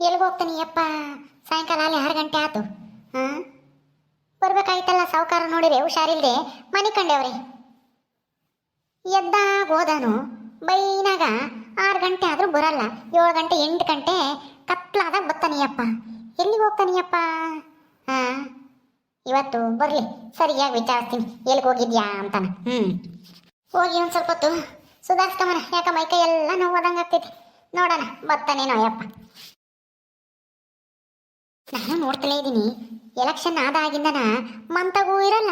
ಎಲ್ಲಿಗೆ ಹೋಗ್ತಾನೆ ಯಪ್ಪ? ಸಾಯಂಕಾಲ ಅಲ್ಲಿ ಆರು ಗಂಟೆ ಆಯ್ತು ಹಾಂ ಬರ್ಬೇಕಾಯ್ತಲ್ಲ ಸಾವುಕಾರ ನೋಡಿರೆ ಹುಷಾರಿಲ್ಲದೆ ಮನೆ ಕಂಡೇವ್ರಿ. ಎದ್ದಾಗ ಹೋದನು. ಬೈನಾಗ ಆರು ಗಂಟೆ ಆದರೂ ಬರಲ್ಲ. ಏಳು ಗಂಟೆ, ಎಂಟು ಗಂಟೆ ಕತ್ಲಾದಾಗ ಬರ್ತಾನಿಯಪ್ಪ ಎಲ್ಲಿಗೆ ಹೋಗ್ತಾನಿಯಪ್ಪ ಹಾಂ ಇವತ್ತು ಬರಲಿ, ಸರಿಯಾಗಿ ವಿಚಾರಿಸ್ತೀನಿ. ಎಲ್ಲಿಗೆ ಹೋಗಿದ್ಯಾ ಅಂತಾನೆ. ಹ್ಞೂ ಹೋಗಿ ಒಂದು ಸ್ವಲ್ಪ ಹೊತ್ತು ಸುಧಾರಿಸ್ಕೊಂಬನ ಯಾಕ ಮೈಕೈ ಎಲ್ಲ ನೋವು ಹೋದಂಗೆ ಆಗ್ತೈತಿ. ನೋಡೋಣ ಬರ್ತಾನೇನೋ ಯಪ್ಪ. ನಾನು ನೋಡ್ತಲೇ ಇದ್ದೀನಿ ಎಲೆಕ್ಷನ್ ಆದಾಗಿಂದನ ಮಂತಗೂ ಇರಲ್ಲ.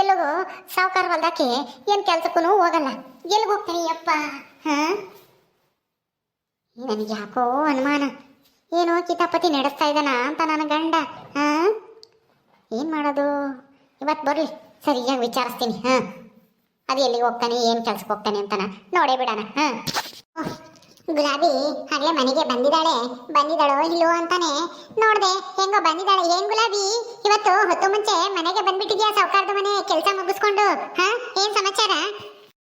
ಎಲ್ಲಿಗೂ ಸಾವುಕಾರ ಹೊಲ್ದಾಕೆ ಏನು ಕೆಲ್ಸಕ್ಕೂ ಹೋಗಲ್ಲ. ಎಲ್ಲಿಗೆ ಹೋಗ್ತೀನಿ ಯಪ್ಪ? ಹಾಂ? ನನಗೆ ಯಾಕೋ ಅನುಮಾನ. ಏನು ಕಿತಾಪತಿ ನಡೆಸ್ತಾ ಇದ್ದಾನ ಅಂತ ನನ್ನ ಗಂಡ. ಹಾಂ? ಏನು ಮಾಡೋದು? ಇವತ್ತು ಬರಲಿ. ಸರಿಯಾಗಿ ವಿಚಾರಿಸ್ತೀನಿ. ಹಾಂ? ಅದು ಎಲ್ಲಿಗೆ ಹೋಗ್ತಾನೆ, ಏನು ಕೆಲ್ಸಕ್ಕೆ ಹೋಗ್ತಾನೆ ಅಂತಾನ ನೋಡೇ ಬಿಡೋಣ. ಹಾಂ? ಗುಲಾಬಿ ಆಗ್ಲೇ ಮನೆಗೆ ಬಂದಿದ್ದಾಳೆ. ಬಂದಿದ್ದಾಳೋ ಇಲ್ಲೋ ಅಂತಾನೆ. ನೋಡ್ದೆ ಹೆಂಗೋ ಬಂದಿದ್ದಾಳೆ. ಏನ್ ಗುಲಾಬಿ? ಇವತ್ತು ಹೊತ್ತು ಮುಂಚೆ ಮನೆಗೆ ಬಂದ್ಬಿಟ್ಟಿದ್ಯಾ ಸಾವುಕಾರದ ಮನೆ? ಕೆಲಸ ಮುಗಿಸ್ಕೊಂಡು ಹಾ? ಏನ್ ಸಮಾಚಾರ?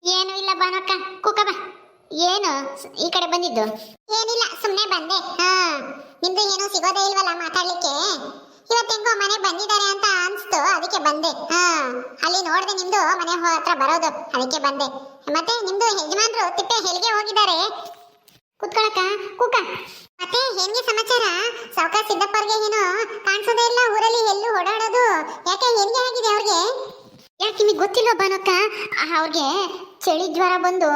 ಏನು ಇಲ್ಲ ಬಾನಕ್ಕ ಕುಕ್ಕ ಬಾ. ಏನು? ಈ ಕಡೆ ಬಂದಿದ್ದು? ಏನಿಲ್ಲ ಸುಮ್ಮನೆ ಬಂದೆ. ಹಾ. ನಿಮ್ದು ಏನು ಸಿಗೋದೇ ಇಲ್ವಲ್ಲ ಮಾತಾಡ್ಲಿಕ್ಕೆ? ಇವತ್ತು ಹೆಂಗೋ ಮನೆ ಬಂದಿದ್ದಾರೆ ಅಂತ ಅನ್ಸ್ತು ಅದಕ್ಕೆ ಬಂದೆ. ಹಾ. ಅಲ್ಲಿ ನೋಡ್ದೆ ನಿಮ್ದು ಮನೆ ಹತ್ರ ಬರೋದು ಅದಕ್ಕೆ ಬಂದೆ. ಮತ್ತೆ ನಿಮ್ದು ಯಜಮಾನ್ರು ತಿಪ್ಪೆ ಹೆಲ್ಗೆ ಹೋಗಿದ್ದಾರೆ. ಕುತ್ಕೊಳಕ ಕೂಕ. ಮತ್ತೆ ಹೆಂಗೆ ಸಮಾಚಾರ? ಸಾವುಕಾರ ಸಿದ್ದಪ್ಪರ್ಗೆ ಏನೋ ಕಾಣಿಸೋದೇ ಇಲ್ಲ, ಊರಲ್ಲಿ ಎಲ್ಲೂ ಓಡಾಡೋದು. ಯಾಕೆ ಹೆಂಗೆ ಆಗಿದೆ ಅವ್ರಿಗೆ? ಯಾಕೆ ನಿಮಗೆ ಗೊತ್ತಿಲ್ಲ ಬಾನಕ್ಕ ಅವ್ರಿಗೆ ಚಳಿ ಜ್ವರ ಬಂದು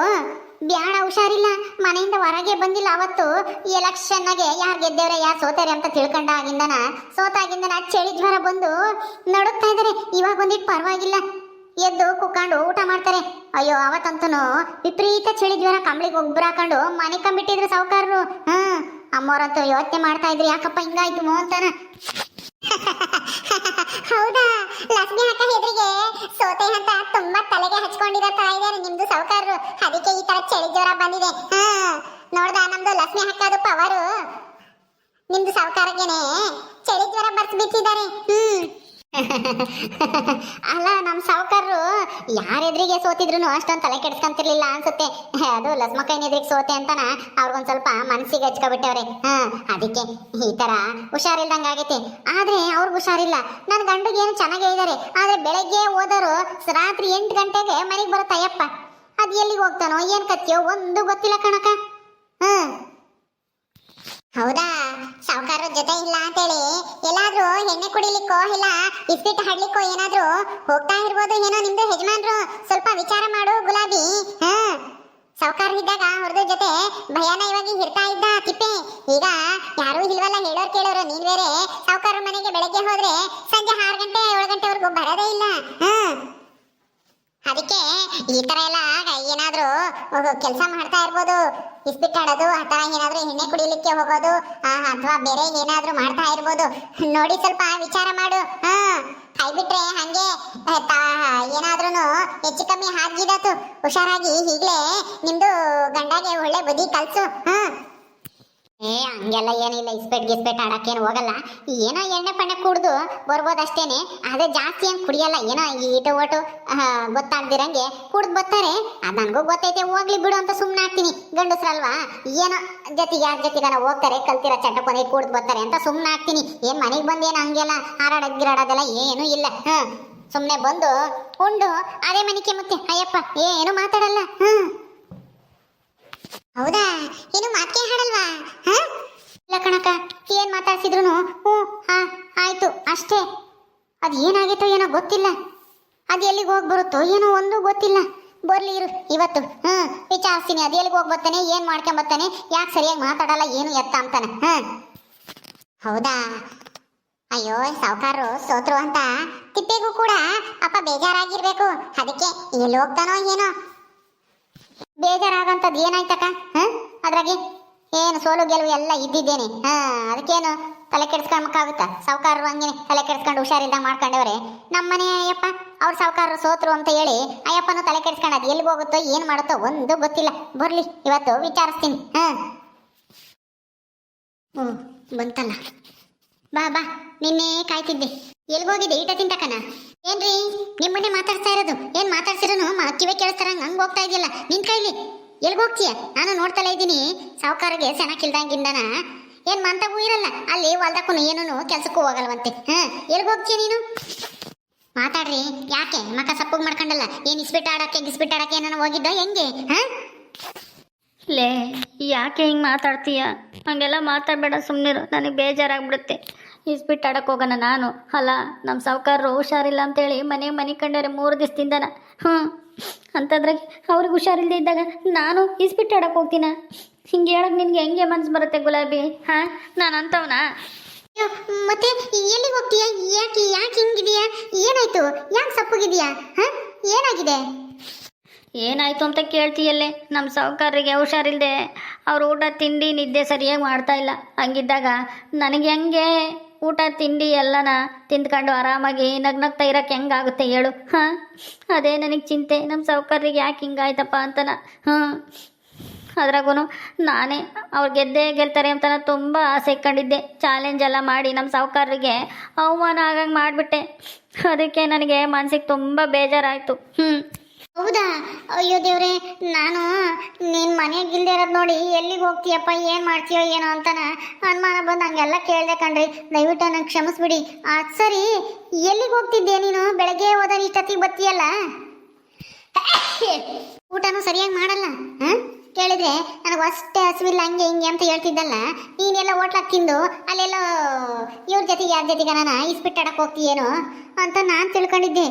ಬ್ಯಾಡ, ಹುಷಾರಿಲ್ಲ. ಮನೆಯಿಂದ ಹೊರಗೆ ಬಂದಿಲ್ಲ ಅವತ್ತು. ಎಲೆಕ್ಷನ್ನಾಗೆ ಯಾರು ಗೆದ್ದೇವ್ರೆ, ಯಾರು ಸೋತಾರೆ ಅಂತ ತಿಳ್ಕೊಂಡಾಗಿಂದನ ಸೋತಾಗಿಂದನ ಚಳಿ ಜ್ವರ ಬಂದು ನಡುಕ್ತಾ ಇದ್ದಾರೆ ಇವಾಗ ಒಂದಿಟ್ಟು ಪರವಾಗಿಲ್ಲ. ಎದ್ದು ಕುಕ್ಕೊಂಡು ಊಟ ಮಾಡ್ತಾರೆ. ಅಯ್ಯೋ ಅವತ್ತಂತೂ ವಿಪರೀತ ಚಳಿ ಜ್ವರ ಕಂಬಳಿಗೆ ಒಬ್ಬರು ಹಾಕೊಂಡು ಮನೆ ಕಂಬಿಟ್ಟಿದ್ರು ಸಾವುಕಾರರು. ಹ್ಮ್ ಅಮ್ಮವ್ರಂತೂ ಯೋಚನೆ ಮಾಡ್ತಾ ಇದ್ರಿ. ಯಾಕಪ್ಪ ಹಿಂಗಾಯ್ತು ಮೋಂತನ ಹೌದಾ? ಲಕ್ಷ್ಮಿ ಅಕ್ಕ ಹೆದ್ರಿಗೆ ಸೋತೆ ಅಂತ ತುಂಬಾ ತಲೆಗೆ ಹಚ್ಕೊಂಡಿರತ್ತಾ ಇದಾರೆ ನಿಮ್ದು ಸಾವುಕಾರರು. ಅದಕ್ಕೆ ಈ ತರ ಚಳಿ ಜ್ವರ ಬಂದಿದೆ. ಹಾ, ನೋಡ್ದ ನಮ್ದು ಲಕ್ಷ್ಮಿ ಹಕ್ಕದ ಪವರು. ನಿಮ್ದು ಸಾವುಕಾರಗೇನೆ ಚಳಿ ಜ್ವರ ಬರ್ಸ್ ಬಿಟ್ಟಿದ್ದಾರೆ. ಹ್ಮ್. ಅಲ್ಲ ನಮ್ಮ ಸಾವುಕಾರರು ಯಾರ ಎದುರಿಗೆ ಸೋತಿದ್ರು ಅಷ್ಟೊಂದು ತಲೆ ಕೆಡ್ಸ್ಕೊಂತಿರ್ಲಿಲ್ಲ ಅನ್ಸುತ್ತೆ. ಅದು ಲಸ್ಮಕ್ಕನ ಎದುರಿಗೆ ಸೋತೆ ಅಂತಾನ ಅವ್ರಿಗೊಂದ್ ಸ್ವಲ್ಪ ಮನಸ್ಸಿಗೆ ಹಚ್ಕೊಬಿಟ್ಟವ್ರೆ. ಹಾ, ಅದಕ್ಕೆ ಈ ತರ ಹುಷಾರಿಲ್ದಂಗ ಆಗೈತೆ. ಆದ್ರೆ ಅವ್ರಿಗೆ ಹುಷಾರಿಲ್ಲ. ನನ್ನ ಗಂಡಿಗೆ ಏನು ಚೆನ್ನಾಗೇ ಇದ್ದಾರೆ ಆದ್ರೆ ಬೆಳಗ್ಗೆ ಹೋದವರು ರಾತ್ರಿ ಎಂಟು ಗಂಟೆಗೆ ಮನೆಗೆ ಬರುತ್ತಯ್ಯಪ್ಪ ಅದು ಎಲ್ಲಿಗೆ ಹೋಗ್ತಾನೋ, ಏನ್ ಕತ್ತಿಯೋ ಒಂದು ಗೊತ್ತಿಲ್ಲ ಕಣಕ ಹ್ಮ್. ಹೌದಾ? ಸಾವುಕಾರ ಜೊತೆ ಇಲ್ಲ ಅಂತೇಳಿ. ಎಲ್ಲಾದ್ರೂ ಎಣ್ಣೆ ಕುಡಿಲಿಕ್ಕೋ ಇಲ್ಲ ಇಸ್ಪಿಟ್ ಹಾಡ್ಲಿಕ್ಕೋ ಏನಾದ್ರೂ ಹೋಗ್ತಾ ಇರ್ಬೋದು ಏನೋ ನಿಮ್ದು ಯಜಮಾನ್ರು. ಸ್ವಲ್ಪ ವಿಚಾರ ಮಾಡು ಗುಲಾಬಿ. ಹಾ? ಸಾವುಕಾರ ಇದ್ದಾಗ ಅವ್ರದ್ದು ಜೊತೆ ಭಯಾನ ಇವಾಗ ಇರ್ತಾ ಇದ್ದ ತಿಪ್ಪೆ. ಈಗ ಯಾರೂ ಇಲ್ವಲ್ಲ ಹೇಳೋರ್ ಕೇಳೋರು. ನೀನ್ ಬೇರೆ. ಸಾವುಕಾರ ಮನೆಗೆ ಬೆಳಗ್ಗೆ ಹೋದ್ರೆ ಸಂಜೆ ಆರು ಗಂಟೆ ಏಳು ಗಂಟೆವರೆಗೂ ಬರೋದೇ ಇಲ್ಲ. ಹಾ? ಅದಕ್ಕೆ ಈ ತರ ಎಲ್ಲ ಏನಾದ್ರೂ ಕೆಲಸ ಮಾಡ್ತಾ ಇರ್ಬೋದು. ಇಸ್ಬಿಟ್ಟಾಡೋದು ಅಥವಾ ಏನಾದ್ರೂ ಎಣ್ಣೆ ಕುಡಿಲಿಕ್ಕೆ ಹೋಗೋದು ಅಥವಾ ಬೇರೆ ಏನಾದ್ರೂ ಮಾಡ್ತಾ ಇರ್ಬೋದು. ನೋಡಿ ಸ್ವಲ್ಪ ವಿಚಾರ ಮಾಡು. ಕೈ ಬಿಟ್ರೆ ಹಂಗೆ ಏನಾದ್ರೂ ಹೆಚ್ಚು ಕಮ್ಮಿ ಹಾಗಿದಾತು ಹುಷಾರಾಗಿ, ಈಗಲೇ ನಿಮ್ದು ಗಂಡಗೆ ಒಳ್ಳೆ ಬುದ್ಧಿ ಕಲ್ಸು. ಹಾ. ಏ, ಹಂಗೆಲ್ಲ ಏನಿಲ್ಲ, ಇಸ್ಪೆಟ್ ಗಿಸ್ಪೆಟ್ ಆಡಕ್ಕೇನು ಹೋಗಲ್ಲ. ಏನೋ ಎಣ್ಣೆ ಪಣ್ಣೆ ಕುಡ್ದು ಬರ್ಬೋದಷ್ಟೇನೆ ಅದೇ ಜಾಸ್ತಿ ಏನು ಕುಡಿಯಲ್ಲ. ಏನೋ ಈಟು ಓಟು ಗೊತ್ತಾಗ್ದಿರಂಗೆ ಕುಡ್ದು ಬರ್ತಾರೆ. ಅದು ನನಗೂ ಗೊತ್ತೈತೆ, ಹೋಗ್ಲಿ ಬಿಡು ಅಂತ ಸುಮ್ಮನೆ ಆಗ್ತೀನಿ. ಗಂಡಸ್ರಲ್ವಾ? ಏನೋ ಜೊತೆಗೆ ಯಾರ ಜೊತೆಗಾನ ಹೋಗ್ತಾರೆ, ಕಲ್ತಿರೋ ಚಟಪನೆ ಕುಡ್ದು ಬರ್ತಾರೆ ಅಂತ ಸುಮ್ಮನೆ ಆಗ್ತೀನಿ. ಏನು ಮನೆಗೆ ಬಂದೇನು ಹಂಗೆಲ್ಲ ಹಾರಾಡೋದು ಗಿರಾಡೋದೆಲ್ಲ ಏನೂ ಇಲ್ಲ. ಹಾಂ ಸುಮ್ಮನೆ ಬಂದು ಉಂಡು, ಅದೇ ಮನೆಗೆ ಮತ್ತೆ ಅಯ್ಯಪ್ಪ, ಏನು ಮಾತಾಡಲ್ಲ. ಹ್ಞೂ ಹೌದಾ? ಏನು ಮಾತೇ ಹಾಡಲ್ವಾ? ಹ? ಇಲ್ಲ ಕಣಕ ಏನ್ ಮಾತಾಡ್ಸಿದ್ರು ಹ್ಞೂ, ಹಾ, ಆಯ್ತು, ಅಷ್ಟೇ. ಅದು ಏನಾಗಿತ್ತೋ ಏನೋ ಗೊತ್ತಿಲ್ಲ. ಅದು ಎಲ್ಲಿಗೆ ಹೋಗಿ ಬರುತ್ತೋ ಏನೋ ಒಂದು ಗೊತ್ತಿಲ್ಲ. ಬರ್ಲಿ ಇರು, ಇವತ್ತು. ಹ್ಞೂ, ವಿಚಾರಿಸ್ತೀನಿ. ಅದು ಎಲ್ಲಿಗೆ ಹೋಗಿ ಬರ್ತಾನೆ, ಏನು ಮಾಡ್ಕೊಂಬರ್ತಾನೆ ಯಾಕೆ ಸರಿಯಾಗಿ ಮಾತಾಡಲ್ಲ, ಏನು ಎತ್ತ ಅಂತಾನೆ. ಹ್ಞೂ ಹೌದಾ? ಅಯ್ಯೋ ಸಾವುಕಾರರು ಸೋತ್ರು ಅಂತ. ತಿಪ್ಪೆಗೂ ಕೂಡ ಅಪ್ಪ ಬೇಜಾರಾಗಿರ್ಬೇಕು. ಅದಕ್ಕೆ ಎಲ್ಲಿ ಹೋಗ್ತಾನೋ ಏನೋ. ಬೇಜಾರಾಗಂತದ್ ಏನಾಯ್ತಕ್ಕ? ಹ? ಅದ್ರಾಗೆ? ಏನು ಸೋಲು ಗೆಲುವು ಎಲ್ಲ ಇದ್ದಿದ್ದೇನೆ. ಹಾ, ಅದಕ್ಕೇನು ತಲೆ ಕೆಡ್ಸ್ಕೊಂಬಕ್ಕಾಗುತ್ತಾ ಸಾವುಕಾರರು ಹಂಗೇನೆ ತಲೆ ಕೆಡ್ಸ್ಕೊಂಡು ಹುಷಾರಿಲ್ದಂಗೆ ಮಾಡ್ಕೊಂಡವ್ರೆ. ನಮ್ಮನೆ ಅಯ್ಯಪ್ಪ, ಅವ್ರ ಸಾವುಕಾರರು ಸೋತರು ಅಂತ ಹೇಳಿ ಅಯ್ಯಪ್ಪನು ತಲೆ ಕೆಡಿಸ್ಕೊಂಡು ಅದು ಎಲ್ಲಿಗೆ ಹೋಗುತ್ತೋ, ಏನು ಮಾಡುತ್ತೋ ಒಂದು ಗೊತ್ತಿಲ್ಲ. ಬರ್ಲಿ, ಇವತ್ತು ವಿಚಾರಿಸ್ತೀನಿ. ಹಾ. ಓ, ಬಂತಲ್ಲ. ಬಾ ಬಾ, ನಿನ್ನೆ ಕಾಯ್ತಿದ್ದೆ. ಎಲ್ಗೋಗಿದ್ದೆ ಈಟ ತಿಂತಕನ ಏನ್ರಿ? ನಿಮ್ಮನ್ನೇ ಮಾತಾಡ್ತಾ ಇರೋದು. ಏನ್ ಮಾತಾಡ್ಸಿರೋನು ಮ- ಕಿವಿ ಕೇಳಿಸ್ತಾರಂಗ ಹಂಗ್ ಹೋಗ್ತಾ ಇದೆಯಲ್ಲ. ನಿನ್ ಕೈಲಿ. ಎಲ್ಗ ಹೋಗ್ತೀಯ? ನಾನು ನೋಡ್ತಲೇ ಇದ್ದೀನಿ ಸಾವುಕಾರಿಗೆ ಸೆಣ ಕಿಲ್ದಂಗಿಂದನ ಏನ್ ಮಂತಾಗೂ ಇರಲ್ಲ. ಅಲ್ಲಿ ಹೊಲ್ದಕ್ಕೂ ಏನೂ ಕೆಲ್ಸಕ್ಕೂ ಹೋಗಲ್ವಂತೆ. ಹಾ? ಎಲ್ಗ ಹೋಗ್ತೀಯ ನೀನು? ಮಾತಾಡ್ರಿ. ಯಾಕೆ? ಮಕ ಸಪ್ಪಗ್ ಮಾಡ್ಕೊಂಡಲ್ಲ. ಏನ್ ಇಸ್ಬಿಟ್ ಆಡಕ್ಕೆ, ಗಿಸ್ಬಿಟ್ ಆಡಕ್ಕೆ ಏನಾನ ಹೋಗಿದ್ದ ಹೆಂಗೆ? ಹಾ? ಲೇ, ಯಾಕೆ ಹಿಂಗೆ ಮಾತಾಡ್ತೀಯ? ಹಂಗೆಲ್ಲ ಮಾತಾಡಬೇಡ ಸುಮ್ಮನಿರು ನನಗೆ ಬೇಜಾರಾಗ್ಬಿಡುತ್ತೆ. ಇಸ್ಬಿಟ್ಟು ಆಡಕ್ಕೆ ಹೋಗೋಣ ನಾನು. ಅಲ್ಲ ನಮ್ಮ ಸಾವುಕಾರರು ಹುಷಾರಿಲ್ಲ ಅಂತೇಳಿ ಮನೆ ಮನೆ ಕಂಡರೆ ಮೂರು ದಿವಸದಿಂದನ. ಹ್ಞೂ ಅಂಥದ್ರಾಗೆ ಅವ್ರಿಗೆ ಹುಷಾರಿಲ್ಲದೆ ಇದ್ದಾಗ ನಾನು ಇಸ್ಬಿಟ್ಟು ಆಡಕ್ಕೆ ಹೋಗ್ತೀನ? ಹಿಂಗೆ ಹೇಳಕ್ಕೆ ನಿನಗೆ ಹೆಂಗೆ ಮನ್ಸು ಬರುತ್ತೆ ಗುಲಾಬಿ? ಹಾಂ ನಾನು ಅಂತವನ? ಮತ್ತೆ ಎಲ್ಲಿಗೆ ಹೋಗ್ತೀಯಾ? ಯಾಕೆ ಯಾಕೆ ಹಿಂಗಿದೆಯಾ? ಏನಾಯ್ತು? ಯಾಕೆ ಸಪ್ಪಗಿದೆಯಾ? ಹಾಂ ಏನಾಗಿದೆ? ಏನಾಯ್ತು ಅಂತ ಕೇಳ್ತೀಯಲ್ಲೇ ನಮ್ಮ ಸಾವುಕಾರರಿಗೆ ಹುಷಾರಿಲ್ಲದೆ ಅವ್ರು ಊಟ ತಿಂಡಿ ನಿದ್ದೆ ಸರಿಯಾಗಿ ಮಾಡ್ತಾ ಇಲ್ಲ. ಹಂಗಿದ್ದಾಗ ನನಗೆ ಹೆಂಗೆ ಊಟ, ತಿಂಡಿ ಎಲ್ಲನ ತಿಂದ್ಕೊಂಡು ಆರಾಮಾಗಿ ನಗ್ನಗ್ತಾ ಇರೋಕ್ಕೆ ಹೆಂಗಾಗುತ್ತೆ ಹೇಳು? ಹಾಂ? ಅದೇ ನನಗೆ ಚಿಂತೆ. ನಮ್ಮ ಸಾವುಕಾರರಿಗೆ ಯಾಕೆ ಹಿಂಗಾಯ್ತಪ್ಪ ಅಂತನ? ಹ್ಞೂ ಅದ್ರಾಗೂ ನಾನೇ ಅವ್ರು ಗೆದ್ದೇ ಗೆಲ್ತಾರೆ ಅಂತ ನಾನು ತುಂಬ ಆಸೆ ಇಟ್ಕೊಂಡಿದ್ದೆ ಚಾಲೆಂಜ್ ಎಲ್ಲ ಮಾಡಿ ನಮ್ಮ ಸಾವುಕಾರರಿಗೆ ಅವಮಾನ ಆಗಂಗೆ ಮಾಡಿಬಿಟ್ಟೆ. ಅದಕ್ಕೆ ನನಗೆ ಮನ್ಸಿಗೆ ತುಂಬ ಬೇಜಾರಾಯಿತು. ಹ್ಞೂ ಹೌದಾ? ಅಯ್ಯೋ ದೇವ್ರೆ, ನಾನು ನಿನ್ ಮನೆಗೆ ಇಲ್ದೇ ಇರೋದು ನೋಡಿ, ಎಲ್ಲಿಗೆ ಹೋಗ್ತೀಯಪ್ಪ, ಏನ್ ಮಾಡ್ತೀಯೋ ಏನೋ ಅಂತನ ಅನುಮಾನ ಬಂದು ಹಂಗೆಲ್ಲ ಕೇಳ್ದೆ ಕಣ್ರಿ. ದಯವಿಟ್ಟು ನಂಗೆ ಕ್ಷಮಿಸ್ಬಿಡಿ. ಅದ್ ಸರಿ, ಎಲ್ಲಿಗೆ ಹೋಗ್ತಿದ್ದೆ ನೀನು? ಬೆಳಗ್ಗೆ ಹೋದ ಇಷ್ಟೊತ್ತಿಗೆ ಬತ್ತೀಯಲ್ಲ ಊಟನೂ ಸರಿಯಾಗಿ ಮಾಡಲ್ಲ, ಹ? ಕೇಳಿದ್ರೆ ನನಗೆ ಅಷ್ಟೇ ಹಸಿವಿಲ್ಲ, ಹಂಗೆ ಹಿಂಗೆ ಅಂತ ಹೇಳ್ತಿದ್ದಲ್ಲ. ನೀನೆಲ್ಲ ಹೋಟ್ಲಾಗ ತಿಂದು ಅಲ್ಲೆಲ್ಲೋ ಇವ್ರ ಜೊತೆಗೆ, ಯಾರ ಜೊತೆಗೆ ನಾನು ಇಸ್ಬಿಟ್ಟಾಡಕ್ಕೆ ಹೋಗ್ತೀಯೇನೋ ಅಂತ ನಾನು ತಿಳ್ಕೊಂಡಿದ್ದೆ.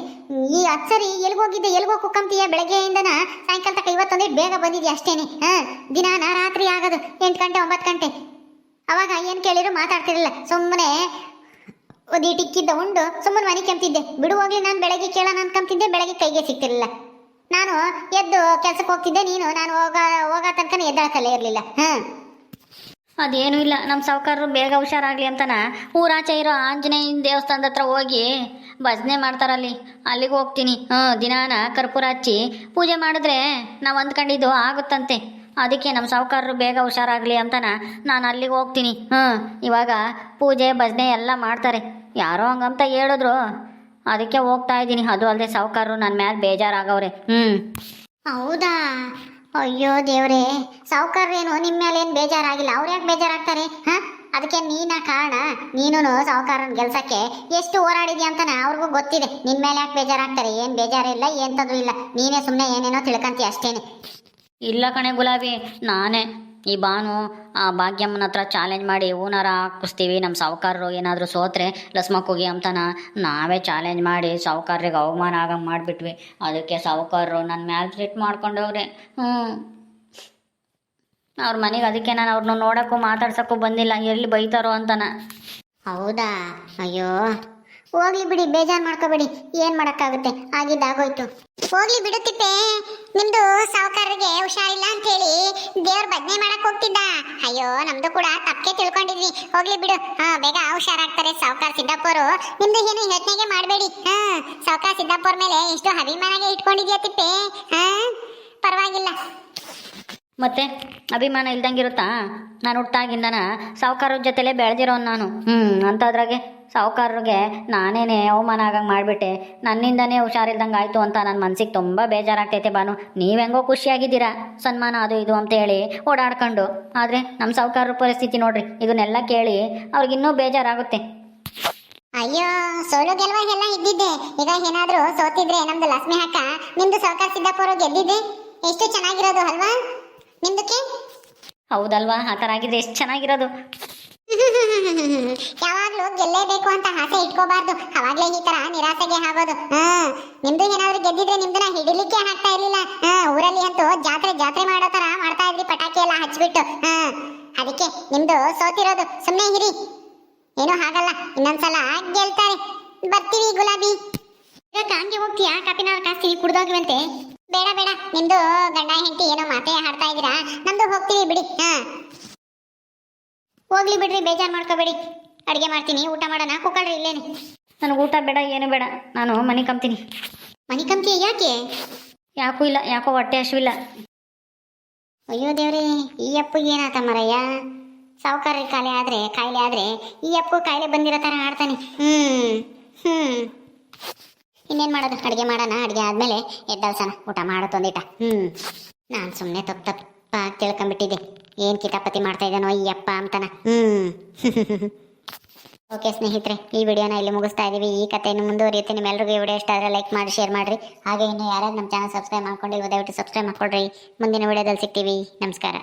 ಈ ಹತ್ತು ಸರಿ ಎಲ್ಗೋಗಿದ್ದೆ ಎಲ್ಗೋ ಕುಕ್ಕಂತೀಯ ಬೆಳಗ್ಗೆಯಿಂದನ ಸಾಯಂಕಾಲ ತನಕ ಇವತ್ತೊಂದಿಟ್ಟು ಬೇಗ ಬಂದಿದ್ದೆ ಅಷ್ಟೇನೆ, ಹಾಂ? ದಿನ ನಾ ರಾತ್ರಿ ಆಗೋದು, ಎಂಟು ಗಂಟೆ, ಒಂಬತ್ತು ಗಂಟೆ. ಅವಾಗ ಏನು ಕೇಳಿದ್ರು ಮಾತಾಡ್ತಿರಲಿಲ್ಲ. ಸುಮ್ಮನೆ ಒಂದು ಇಟ್ಟಿಕ್ಕಿದ್ದ ಉಂಡು, ಸುಮ್ಮನೆ ಮನೆ ಕೆಂಪ್ತಿದ್ದೆ ಬಿಡು ಹೋಗ್ಲಿ, ನಾನು ಬೆಳಗ್ಗೆ ಕೇಳೋಣ ಅನ್ಕೊಂತಿದ್ದೆ ಬೆಳಗ್ಗೆ ಕೈಗೆ ಸಿಗ್ತಿರ್ಲಿಲ್ಲ. ನಾನು ಎದ್ದು ಕೆಲ್ಸಕ್ಕೆ ಹೋಗ್ತಿದ್ದೆ, ನೀನು, ನಾನು ಹೋಗ, ಹೋಗೋ ತನಕ ಎದ್ದಾಕಲ್ಲೇ ಇರಲಿಲ್ಲ. ಹಾಂ? ಅದೇನೂ ಇಲ್ಲ ನಮ್ಮ ಸಾವುಕಾರರು ಬೇಗ ಹುಷಾರಾಗಲಿ ಅಂತನ ಊರಾಚೆ ಇರೋ ಆಂಜನೇಯನ ದೇವಸ್ಥಾನದ ಹತ್ರ ಹೋಗಿ ಭಜನೆ ಮಾಡ್ತಾರಲ್ಲಿ. ಅಲ್ಲಿಗೆ ಹೋಗ್ತೀನಿ. ಹ್ಞೂ ದಿನಾನ ಕರ್ಪೂರ ಹಚ್ಚಿ ಪೂಜೆ ಮಾಡಿದ್ರೆ ನಾವು ಅಂದ್ಕೊಂಡಿದ್ದು ಆಗುತ್ತಂತೆ. ಅದಕ್ಕೆ ನಮ್ಮ ಸಾವುಕಾರರು ಬೇಗ ಹುಷಾರಾಗಲಿ ಅಂತನ ನಾನು ಅಲ್ಲಿಗೆ ಹೋಗ್ತೀನಿ. ಹ್ಞೂ ಇವಾಗ ಪೂಜೆ, ಭಜನೆ ಎಲ್ಲ ಮಾಡ್ತಾರೆ. ಯಾರೋ ಹಂಗಂತ ಹೇಳಿದ್ರು ಅದಕ್ಕೆ ಹೋಗ್ತಾ ಇದ್ದೀನಿ. ಅದು ಅಲ್ಲದೆ ಸಾವುಕಾರರು ನನ್ನ ಮ್ಯಾಲ ಬೇಜಾರಾಗವ್ರೆ. ಹ್ಞೂ ಹೌದಾ? ಅಯ್ಯೋ ದೇವ್ರೇ ಸಾವುಕಾರ್ರೇನು ನಿಮ್ಮ ಮೇಲೆ ಏನು ಬೇಜಾರಾಗಿಲ್ಲ? ಅವ್ರು ಯಾಕೆ ಬೇಜಾರಾಗ್ತಾರೆ? ಹ? ಅದಕ್ಕೆ ನೀನ ಕಾರಣ? ನೀನು ಸಾವುಕಾರನ ಕೆಲಸಕ್ಕೆ ಎಷ್ಟು ಹೋರಾಡಿದ್ಯಾ ಅಂತಾನೆ ಅವ್ರಿಗೂ ಗೊತ್ತಿದೆ. ನಿನ್ನ ಮೇಲೆ ಯಾಕೆ ಬೇಜಾರಾಗ್ತಾರೆ? ಏನು ಬೇಜಾರಿಲ್ಲ ಏನು ತದ್ರು ಇಲ್ಲ. ನೀನೇ ಸುಮ್ಮನೆ ಏನೇನೋ ತಿಳ್ಕಂತಿ ಅಷ್ಟೇನೆ. ಇಲ್ಲ ಕಣೆ ಗುಲಾಬಿ ನಾನೇ. ಈ ಬಾನು ಆ ಭಾಗ್ಯಮ್ಮನ ಹತ್ರ ಚಾಲೆಂಜ್ ಮಾಡಿ ಹೂನಾರ ಹಾಕಿಸ್ತೀವಿ ನಮ್ಮ ಸಾವುಕಾರರು ಏನಾದರೂ ಸೋತ್ರೆ ಲಸ್ಮಕ್ಕೋಗಿ ಅಂತನ ನಾವೇ ಚಾಲೆಂಜ್ ಮಾಡಿ ಸಾವುಕಾರರಿಗೆ ಅವಮಾನ ಆಗಂಗೆ ಮಾಡಿಬಿಟ್ವಿ. ಅದಕ್ಕೆ ಸಾವುಕಾರರು ನನ್ನ ಮ್ಯಾಲ್ ಟ್ರೀಟ್ ಮಾಡ್ಕೊಂಡವ್ರೆ ಹ್ಞೂ ಅವ್ರ ಮನೆಗೆ ಅದಕ್ಕೆ ನಾನು ಅವ್ರನ್ನ ನೋಡೋಕ್ಕೂ ಮಾತಾಡ್ಸೋಕ್ಕೂ ಬಂದಿಲ್ಲ, ಎಲ್ಲಿ ಬೈತಾರೋ ಅಂತನ. ಹೌದಾ? ಅಯ್ಯೋ. ಹೋಗ್ಲಿ ಬಿಡಿ, ಬೇಜಾರು ಮಾಡ್ಕೋಬೇಡಿ. ಏನ್ ಮಾಡಕ್ಕಾಗುತ್ತೆ? ಆಗಿದ್ದಾಗೋಯ್ತು ಹೋಗ್ಲಿ ಬಿಡು ತಿಪ್ಪೆ. ನಿಮ್ದು ಸಾವುಕಾರರಿಗೆ ಹುಷಾರಿಲ್ಲ ಅಂತ ಹೇಳಿ ದೇವ್ರ ಭಜನೆ ಮಾಡಕ್ ಹೋಗ್ತಿದ್ದ. ಅಯ್ಯೋ, ನಮ್ದು ಕೂಡ ತಪ್ಪೆ ತಿಳ್ಕೊಂಡಿದ್ವಿ. ಹೋಗ್ಲಿ ಬಿಡು. ಹಾ, ಬೇಗ ಹುಷಾರಾಗ್ತಾರೆ ಸಾವುಕಾರ ಸಿದ್ದಾಪುರು ನಿಮ್ದು ಏನು ಯೋಚನೆಗೆ ಮಾಡಬೇಡಿ. ಹಾ ಸಾವುಕಾರ ಸಿದ್ದಾಪುರ ಮೇಲೆ ಎಷ್ಟು ಅಭಿಮಾನಗೆ ಇಟ್ಕೊಂಡಿದ್ಯಾ ತಿಪ್ಪೆ? ಹಾ, ಪರವಾಗಿಲ್ಲ. ಮತ್ತೆ ಅಭಿಮಾನ ಇಲ್ದಂಗಿರುತ್ತಾ? ನಾನು ಹುಟ್ಟಾಗಿಂದನ ಸಾವುಕಾರರ ಜೊತೆಲೇ ಬೆಳೆದಿರೋನು ನಾನು. ಹ್ಞೂ ಅಂಥದ್ರಾಗೆ. ಸಾವುಕಾರರಿಗೆ ನಾನೇನೆ ಅವಮಾನ ಆಗಂಗೆ ಮಾಡಿಬಿಟ್ಟೆ. ನನ್ನಿಂದನೇ ಹುಷಾರಿಲ್ದಂಗೆ ಆಯಿತು ಅಂತ ನನ್ನ ಮನಸ್ಸಿಗೆ ತುಂಬ ಬೇಜಾರಾಗ್ತೈತೆ ಬಾನು ನೀವೆಂಗೋ ಖುಷಿಯಾಗಿದ್ದೀರಾ? ಸನ್ಮಾನ ಅದು ಇದು ಅಂತ ಹೇಳಿ ಓಡಾಡ್ಕೊಂಡು. ಆದರೆ ನಮ್ಮ ಸಾವುಕಾರರ ಪರಿಸ್ಥಿತಿ ನೋಡ್ರಿ ಇದನ್ನೆಲ್ಲ ಕೇಳಿ ಅವ್ರಿಗಿನ್ನೂ ಬೇಜಾರಾಗುತ್ತೆ. ಅಯ್ಯೋ ಸೋಲು ಗೆಲುವ ಎಲ್ಲ ಇದ್ದಿದ್ದೆ. ಈಗ ಏನಾದರೂ ಸೋತಿದ್ರೆ ನಮ್ದು ಲಕ್ಷ್ಮಿ ಅಕ್ಕ ನಿಮ್ದು ಸಾವುಕಾರ ಸಿದ್ದಾಪುರ ಗೆದ್ದಿದ್ದೆ. ಎಷ್ಟು ಚೆನ್ನಾಗಿರೋದು ಅಲ್ವಾ? ನಿಮ್ದಕ್ಕೆ ಹೌದಲ್ವಾ ಆ ಥರ ಆಗಿದೆ ಎಷ್ಟು ಚೆನ್ನಾಗಿರೋದು. ಯಾವಾಗ್ಲೂ ಗೆಲ್ಲೇಬೇಕು ಅಂತ ಆಸೆ ಇಟ್ಕೋಬಾರ್ದು. ಅವಾಗ್ಲೇ ಈ ತರ ನಿರಾಸೆಗೆ ಆಗೋದು. ನಿಮ್ದು ಏನಾದ್ರು ಗೆದ್ದಿದ್ರೆ ನಿಮ್ದನ್ನ ಹಿಡಿಲಿಕ್ಕೆ ಆಗ್ತಾ ಇರ್ಲಿಲ್ಲ. ಊರಲ್ಲಿ ಅಂತೂ ಜಾತ್ರೆ ಜಾತ್ರೆ ಮಾಡೋ ತರ ಮಾಡ್ತಾ ಇದ್ರಿ, ಪಟಾಕಿ ಎಲ್ಲ ಹಚ್ಬಿಟ್ಟು. ಹಾ, ಅದಕ್ಕೆ ನಿಮ್ದು ಸೋತಿರೋದು. ಸುಮ್ಮನೆ ಹಿರಿ ಏನೂ ಹಾಗಲ್ಲ ಇನ್ನೊಂದ್ಸಲ ಗೆಲ್ತಾರೆ. ಬರ್ತೀವಿ ಗುಲಾಬಿ. ಈಗ ಹಂಗೆ ಹೋಗ್ತೀಯಾ? ಕಾಪಿನ ಕಾಸ್ತೀವಿ ಕುಡ್ದೋಗಿವಂತೆ ಬೇಡ ಬೇಡ. ನಿಮ್ದು ಗಂಡ, ಹೆಂಡತಿ ಏನೋ ಮಾತೇ ಹಾಡ್ತಾ ಇದ್ದೀರಾ? ನಮ್ದು ಹೋಗ್ತೀವಿ ಬಿಡಿ. ಹಾ. ಹೋಗ್ಲಿ ಬಿಡ್ರಿ ಬೇಜಾರ್ ಮಾಡ್ಕೋಬೇಡಿ. ಅಡುಗೆ ಮಾಡ್ತೀನಿ ಊಟ ಮಾಡೋಣ. ಕುಕ್ಕಳ್ರಿ ಇಲ್ಲೇನೆ. ನನಗೆ ಊಟ ಬೇಡ ಏನು ಬೇಡ. ನಾನು ಮನೆ ಕಂಬ್ತೀನಿ. ಮನೆ ಕಂತಿ ಯಾಕೆ? ಯಾಕೂ ಇಲ್ಲ ಯಾಕೋ ಹೊಟ್ಟೆ ಹಸಿವಿಲ್ಲ. ಅಯ್ಯೋ ದೇವ್ರಿ ಈ ಅಪ್ಪಗೆ ಏನಾತ ಮರಯ್ಯ? ಸಾವುಕಾರ ಕಾಯಿಲೆ ಆದರೆ ಕಾಯಿಲೆ ಆದರೆ ಈ ಅಪ್ಪು ಕಾಯಿಲೆ ಬಂದಿರೋ ಥರ ಆಡ್ತಾನೆ. ಹ್ಞೂ ಹ್ಞೂ ಇನ್ನೇನು ಮಾಡೋದು? ಅಡುಗೆ ಮಾಡೋಣ ಅಡುಗೆ ಆದಮೇಲೆ ಎದ್ದಲ್ಸನ ಊಟ ಮಾಡೋ ತೊಂದಿಟ. ಹ್ಞೂ ನಾನು ಸುಮ್ಮನೆ ತಪ್ಪು ತಪ್ಪಾಗಿ ತಿಳ್ಕೊಂಬಿಟ್ಟಿದ್ದೆ ಏನು ಕಿತಾಪತಿ ಮಾಡ್ತಾ ಇದ್ದಾನೋ ಈ ಅಪ್ಪ ಅಂತಾನ? ಹ್ಮ್. ಓಕೆ ಸ್ನೇಹಿತರೆ, ಈ ವಿಡಿಯೋನ ಇಲ್ಲಿ ಮುಗಿಸ್ತಾ ಇದೀವಿ. ಈ ಕಥೆಯನ್ನು ಮುಂದುವರಿಯುತ್ತೆ. ನಿಮ್ಮೆಲ್ಲರಿಗೂ ಈ ವಿಡಿಯೋ ಇಷ್ಟ ಆದರೆ ಲೈಕ್ ಮಾಡಿ ಶೇರ್ ಮಾಡಿರಿ. ಹಾಗೆ ಇನ್ನು ಯಾರ್ಯಾರು ನಮ್ಮ ಚಾನಲ್ ಸಬ್ಸ್ಕ್ರೈಬ್ ಮಾಡ್ಕೊಂಡಿಲ್ಲ ದಯವಿಟ್ಟು ಸಬ್ಸ್ಕ್ರೈಬ್ ಮಾಡ್ಕೊಡ್ರಿ. ಮುಂದಿನ ವಿಡಿಯೋದಲ್ಲಿ ಸಿಗ್ತೀವಿ. ನಮಸ್ಕಾರ.